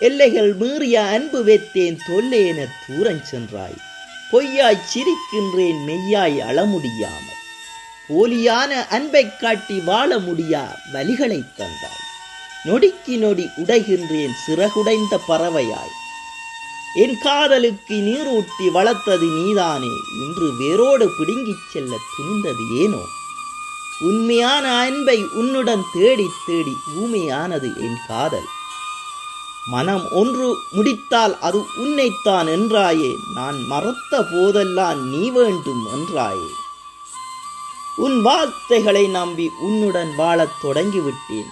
எல்லைகள் மீறிய அன்பு வைத்தேன் தொல்லேன என தூரஞ் சென்றாய். பொய்யாய் சிரிக்கின்றேன் மெய்யாய் அள முடியாமல் போலியான அன்பைக் காட்டி வாழ முடியா வலிகளைத் தந்தாய். நொடிக்கு நொடி உடைகின்றேன் சிறகுடைந்த பறவையாய். என் காதலுக்கு நீரூட்டி வளர்த்தது நீதானே இன்று வேரோடு பிடுங்கிச் செல்ல துணிந்தது ஏனோ? உண்மையான அன்பை உன்னுடன் தேடித் தேடி ஊமையானது என் காதல். மனம் ஒன்று முடித்தால் அது உன்னைத்தான் என்றாயே. நான் மறத்த போதெல்லாம் நீ வேண்டும் என்றாயே. உன் வார்த்தைகளை நம்பி உன்னுடன் வாழத் தொடங்கிவிட்டேன்.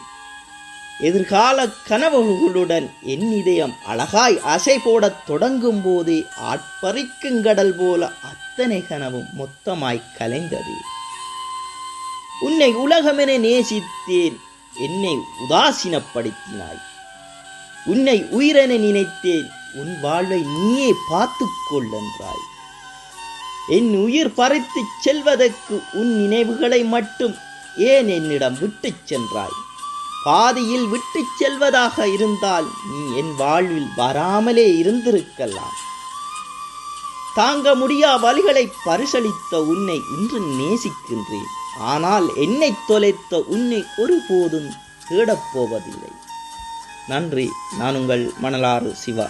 எதிர்கால கனவுகளுடன் என் இதயம் அழகாய் அசை போடத் தொடங்கும் போதே ஆட்பறிக்கும் கடல் போல அத்தனை கனவும் மொத்தமாய் கலைந்தது. உன்னை உலகமென நேசித்தேன் என்னை உதாசீனப்படுத்தினாய். உன்னை உயிரென நினைத்தேன். உன் வாழ்வை நீயே பார்த்துக்கொள் என்றாய் என் உயிர் பறித்துச் செல்வதற்கு உன் நினைவுகளை மட்டும் ஏன் என்னிடம் விட்டுச் சென்றாய்? பாதியில் விட்டுச் செல்வதாக இருந்தால் நீ என் வாழ்வில் வராமலே இருந்திருக்கலாம். தாங்க முடியா வழிகளை பரிசளித்த உன்னை இன்று நேசிக்கின்றேன். ஆனால் என்னை தொலைத்த உன்னை ஒருபோதும் தேடப்போவதில்லை நன்றி. நான் உங்கள் மணலாறு சிவா.